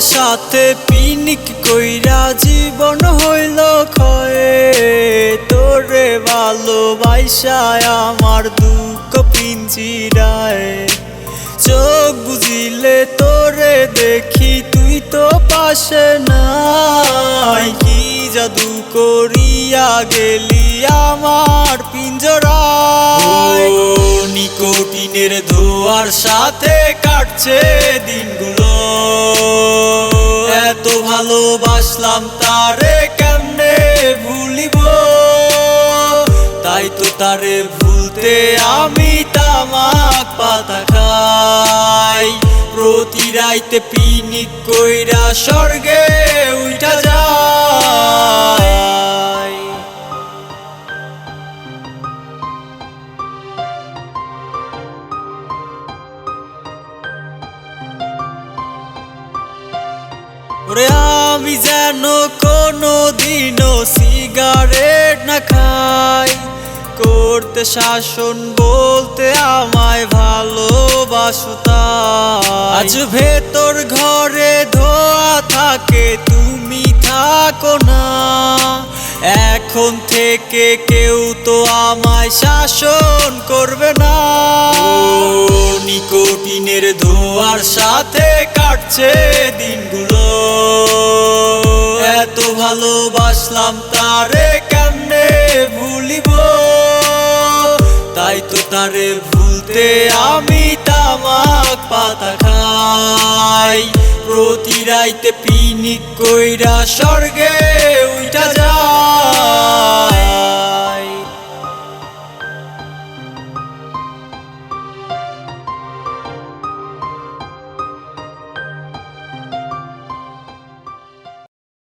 সাথে পিনিক কইরা জীবন হইল ক্ষয়ে। তোরে ভালোবাসায় আমার দুঃখ পিঞ্জিরায়। চোখ বুঝিলে তোরে দেখি তুই তো পাশে নাই। কি জাদু করিয়া গেলি নিকোটিনের ধোয়ার সাথে কাটছে দিনগুলো। এত ভালোবাসলাম তারে কেমনে ভুলিব? তাই তো তারে ভুলতে আমি তামাক পাতা খাই। প্রতি রাইতে পিনিক কইরা স্বর্গে ওরে আমি যেন কোনো দিনও সিগারেট না খাই। করতে শাসন বলতে আমায় ভালোবাসো আজ ভেতর ঘরে ধোয়া থাকে, তুমি থাকো না। এখন থেকে কেউ তো আমায় শাসন করবে না। ধোয়ার সাথে কাটছে দিনগুলো। এত ভালোবাসলাম তারে কেমনে ভুলিব? তাই তো তারে ভুলতে আমি তামাক পাতা খাই। প্রতি রাইতে পিনিক কইরা স্বর্গে উঠা যায়।